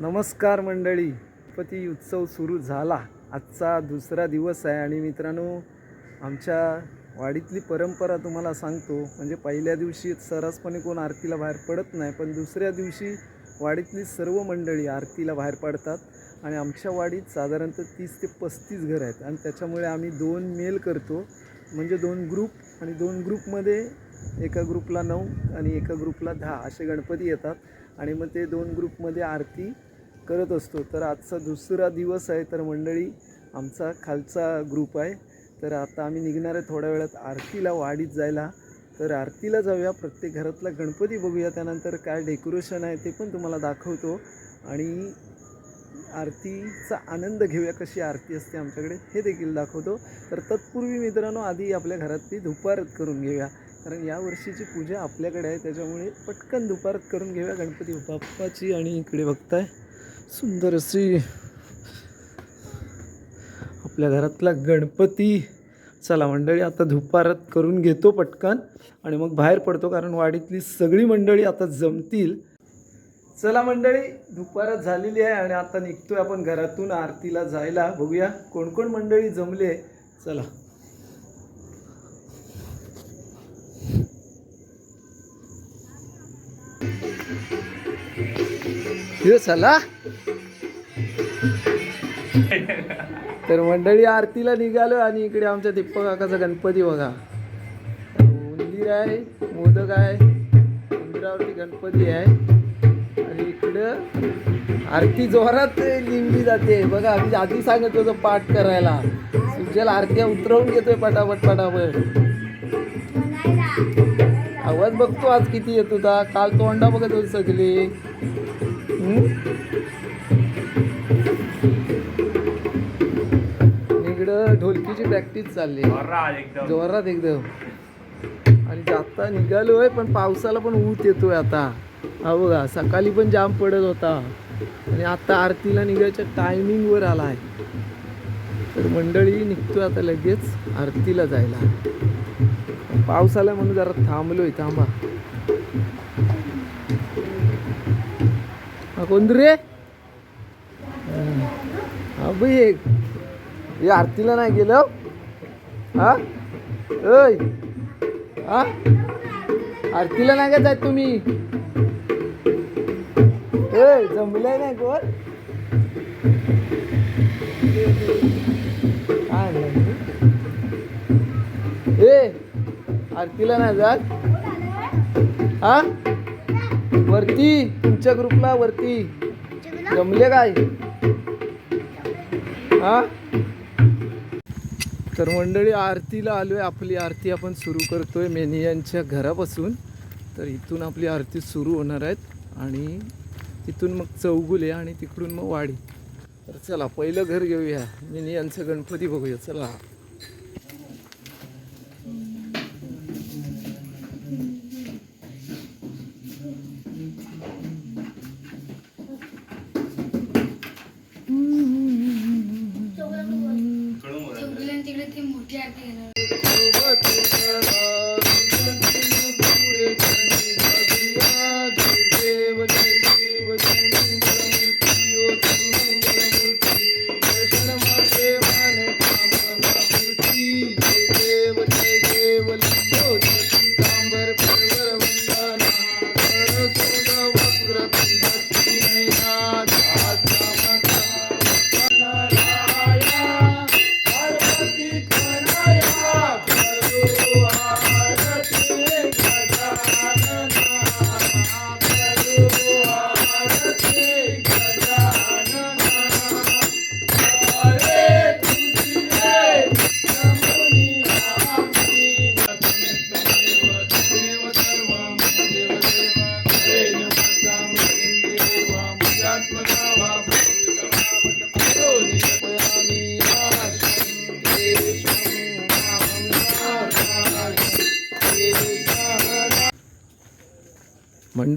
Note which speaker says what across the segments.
Speaker 1: नमस्कार मंडळी. गणपती उत्सव सुरू झाला. आजचा दुसरा दिवस आहे आणि मित्रांनो आमच्या वाडीतली परंपरा तुम्हाला सांगतो. म्हणजे पहिल्या दिवशी सरसपणे कोण आरतीला बाहेर पडत नाही पण दुसऱ्या दिवशी वाडीतली सर्व मंडळी आरतीला बाहेर पडतात. आणि आमच्या वाडीत साधारणतः तीस ते पस्तीस घर आहेत. आणि त्याच्यामुळे आम्ही दोन मेल करतो. म्हणजे दोन ग्रुप आणि दोन ग्रुपमध्ये एका ग्रुपला नऊ आणि एका ग्रुपला दहा असे गणपती येतात. आणि मग ते दोन ग्रुपमध्ये आरती करत असतो. तर आजचा दुसरा दिवस आहे तर मंडळी आमचा खालचा ग्रुप आहे. तर आता आम्ही निघणार आहे थोड्या वेळात आरतीला वाडीत जायला. तर आरतीला जाऊया प्रत्येक घरातला गणपती बघूया. त्यानंतर काय डेकोरेशन आहे ते पण तुम्हाला दाखवतो. आणि आरतीचा आनंद घेऊया कशी आरती असते आमच्याकडे हे देखील दाखवतो. तर तत्पूर्वी मित्रांनो आधी आपल्या घरातली दुपारत करून घेऊया. कारण या वर्षीची पूजा आपल्याकडे आहे त्याच्यामुळे पटकन दुपारत करून घेऊया गणपती बाप्पाची आणि इकडे बघताय. सुंदर अशी आपल्या घरातला गणपती. चला मंडळी आता धुपारत करून घेतो पटकन. आणि मग बाहेर पडतो कारण वाडीतली सगळी मंडळी आता जमतील. चला मंडळी दुपारच झालेली आहे आणि आता निघतोय आपण घरातून आरतीला जायला. बघूया कोण कोण मंडळी जमले. चला. हे चला तर मंडळी आरतीला निघालो आणि इकडे आमच्या दीपक काकाचा गणपती बघा. उंदीर आहे मोदक आहे उंदरावरती गणपती आहे. आणि इकडं आरती जोरात लिंबी जाते. बघा मी आधी सांगत होतो पाठ करायला. सुजल आरती उतरवून घेतोय पटापट पटापट. आवाज बघतो आज किती येत होता काल तोंडा बघत होते सगळी. इकडं ढोलकीची प्रॅक्टिस चालली. जोरात एकदम. आणि जाता निघालोय पण पावसाला पण ऊत येतोय आता. हा बघा सकाळी पण जाम पडत होता. आणि आता आरतीला निघायच्या टायमिंगवर आलाय. तर मंडळी निघतोय आता लगेच आरतीला जायला. पाऊस आला म्हणून जरा थांबलोय थांबा. हा कोण रे? हा बाई हे. आरतीला नाही गेलं. हा? ऐ हा? आरतीला नाही का जात तुम्ही? ए जमलंय नाही कोण? ए आरतीला नाही जात? हा? वरती तुमच्या ग्रुपला वरती. जमले काय? हा? तर मंडळी आरतीला आलो आहे आपली. आरती आपण सुरू करतोय मेनियांच्या घरापासून. तर इथून आपली आरती सुरू होणार आहेत. आणि तिथून मग चौगुले आणि तिकडून मग वाडी. तर चला पहिलं घर घेऊया. मेनियांचं गणपती बघूया. चला.
Speaker 2: Siapa?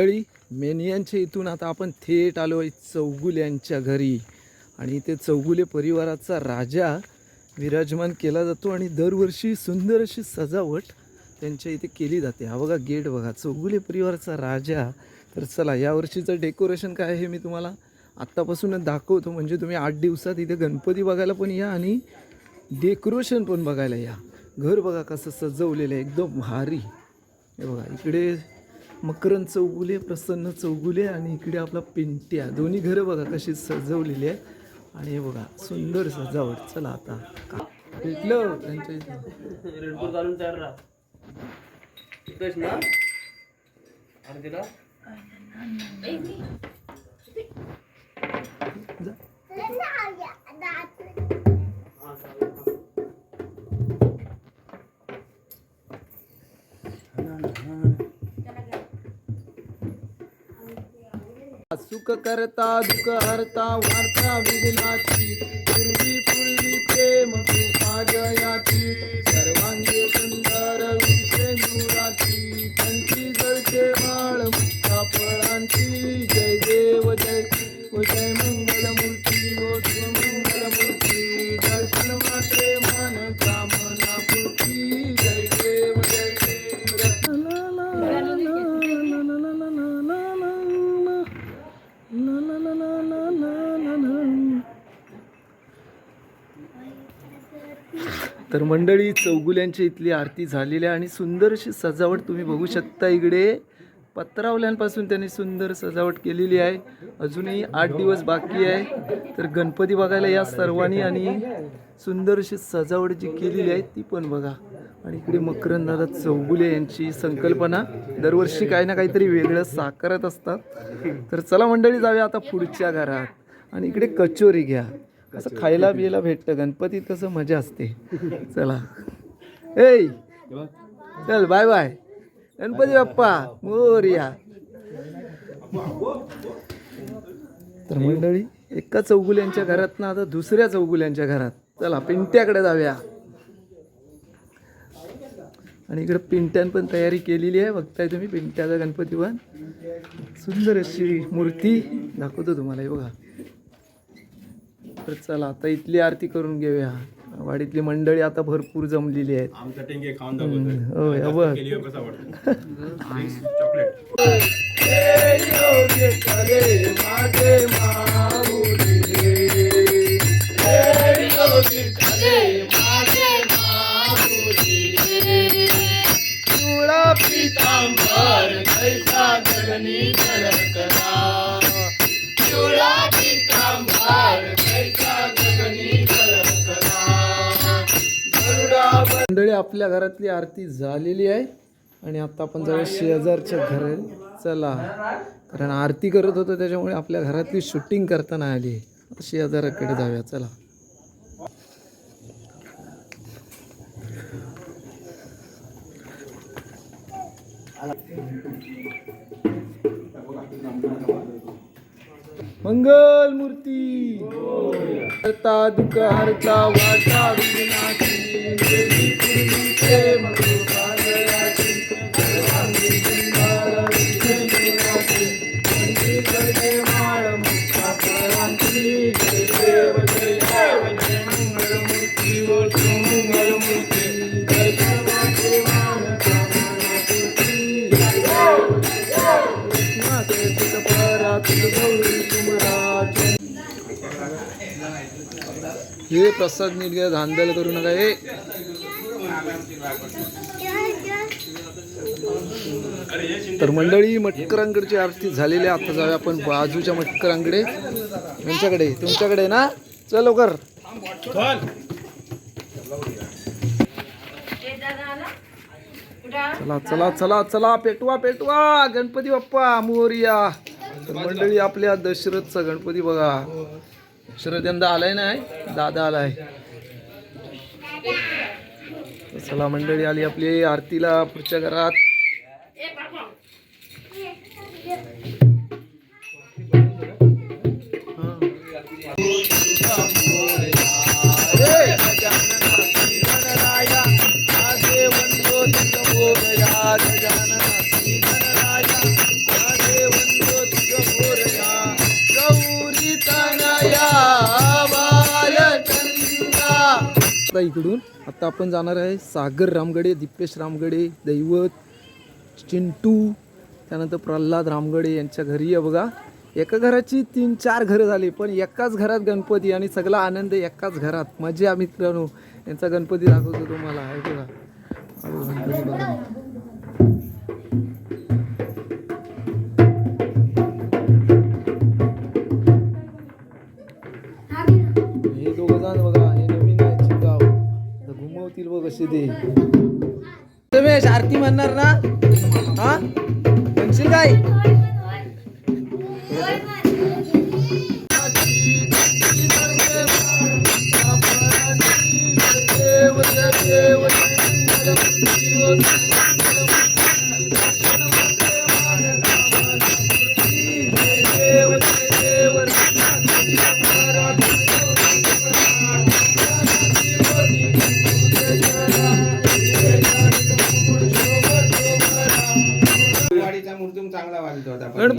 Speaker 1: मंडळी मेनियांच्या इथून आता आपण थेट आलो आहे चौगुल्यांच्या घरी. आणि इथे चौगुले परिवाराचा राजा विराजमान केला जातो आणि दरवर्षी सुंदर अशी सजावट त्यांच्या इथे केली जाते. हा बघा गेट बघा चौगुले परिवाराचा राजा. तर चला यावर्षीचं डेकोरेशन काय आहे हे मी तुम्हाला आत्तापासूनच दाखवतो. म्हणजे तुम्ही आठ दिवसात इथे गणपती बघायला पण या आणि डेकोरेशन पण बघायला या. घर बघा कसं सजवलेलं आहे एकदम भारी. हे बघा इकडे मकरंद चौगुले प्रसन्न चौगुले आणि इकडे आपला पिंट्या. दोन्ही घरं बघा कशी सजवलेली आहेत. आणि हे बघा सुंदर सजावट. चला आता. भेटलं त्यांच्या इथे. सुख करता दुख हरता वार्ता विघ्नाची. पूर्वी पूर्वी प्रेम कृपा जयाची तर मंडळी चौगुल्यांची इथली आरती झालेली आहे आणि सुंदरशी सजावट तुम्ही बघू शकता इकडे. पत्रावल्यांपासून त्यांनी सुंदर सजावट केलेली आहे. अजूनही आठ दिवस बाकी आहे. तर गणपती बघायला या सर्वांनी आणि सुंदरशी सजावट जी केलेली आहे ती पण बघा. आणि इकडे मकरंदादा चौगुले यांची संकल्पना. दरवर्षी काही ना काहीतरी वेगळं साकारत असतात. तर चला मंडळी जाऊया आता पुढच्या घरात. आणि इकडे कचोरी घ्या. असं खायला बियला भेटतं. गणपतीत कसं मजा असते. चला. ए चल बाय बाय गणपती बाप्पा मोरया तर मंडळी एका चौगुल्यांच्या घरात ना आता दुसऱ्या चौगुल्यांच्या घरात. चला पिंट्याकडे जाऊया. आणि इकडे पिंट्यान पण तयारी केलेली आहे. बघताय तुम्ही पिंट्याचा गणपती पण सुंदर अशी मूर्ती दाखवतो तुम्हाला. हे बघा. तर चला आता इथली आरती करून घेऊया. वाडीतली मंडळी आता भरपूर जमलेली आहेत.
Speaker 3: आमचा टेंगे खाऊन
Speaker 1: हो
Speaker 3: कसं वाटतं
Speaker 1: मंडळी आपल्या घरातली आरती झालेली आहे. आणि आता आपण जाऊया शेजारच्या घर चला. कारण आरती करत होतो त्याच्यामुळे आपल्या घरातली शूटिंग करताना आली शेजाराकडे जाऊया चला. मंगल मूर्ती हरता दुःख हरता वाटा विघ्नाची हे प्रसाद नीट घ्या धांदल करू नका. हे तर मंडळी मटकरांकडची आरती झालेली आहे. आता जाऊया आपण बाजूच्या मटकरांकडे. यांच्याकडे तुमच्याकडे ना? चल लवकर. चला चला चला चला पेटवा पेटवा. गणपती बाप्पा मोरिया. तर मंडळी आपल्या दशरथचा गणपती बघा. दशरथ यंदा आलाय नाही? दादा आलाय. चला मंडळी आली आपली आरतीला पुढच्या घरात. आता इकडून. आता आपण जाणार आहे सागर रामगडे दिपेश रामगडे दैवत चिंटू त्यानंतर प्रल्हाद रामगडे यांच्या घरी आहे बघा. एका घराची तीन चार घरं झाली पण एकाच घरात गणपती आणि सगळा आनंद एकाच घरात. मजा मित्रांनो यांचा गणपती दाखवतो तुम्हाला. हे बघा. परिस्थिती. तुम्ही आरती म्हणणार ना? हा? म्हणशील काय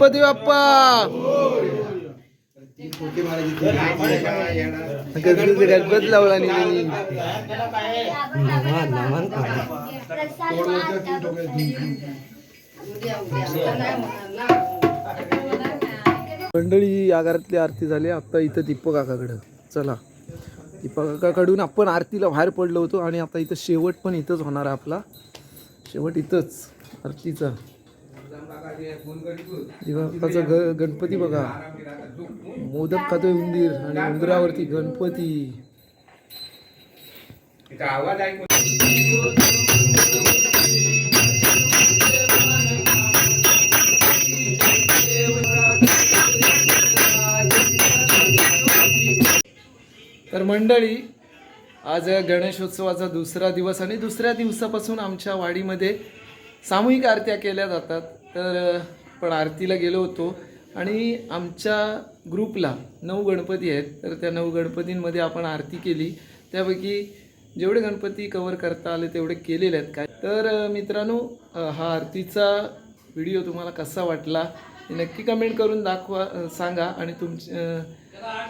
Speaker 1: गणपती बाप्पा. गणपत लावला नाही मंडळी या घरातली आरती झाली. आता इथं दीपक काकाकडं. चला. दीपक काकाकडून आपण आरतीला बाहेर पडलो होतो आणि आता इथं शेवट पण इथंच होणार आहे आपला. शेवट इथंच. आरतीचा. ग गणपती बघा. मोदक खातोय उंदीर आणि उंदरावरती गणपती.
Speaker 4: आवाज
Speaker 1: तर मंडळी आज गणेशोत्सवाचा दुसरा दिवस आणि दुसऱ्या दिवसापासून आमच्या वाडीमध्ये सामूहिक आरत्या केल्या जातात. तर पण आरतीला गेलो होतो आणि आमच्या ग्रुपला नऊ गणपती आहेत. तर त्या नऊ गणपतींमध्ये आपण आरती केली. त्यापैकी जेवढे गणपती कवर करता आले तेवढे केलेले आहेत काय. तर मित्रांनो हा आरतीचा व्हिडिओ तुम्हाला कसा वाटला नक्की कमेंट करून दाखवा सांगा आणि तुमचे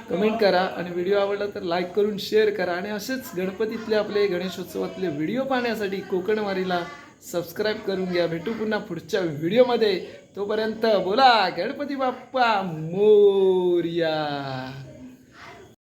Speaker 1: कमेंट करा आणि व्हिडिओ आवडला तर लाईक करून शेअर करा आणि असेच गणपतीतले आपले गणेशोत्सवातले व्हिडिओ पाहण्यासाठी कोकणवारीला सबस्क्राईब करून घ्या. भेटू पुन्हा पुढच्या व्हिडिओमध्ये. तोपर्यंत बोला गणपती बाप्पा मोर्या.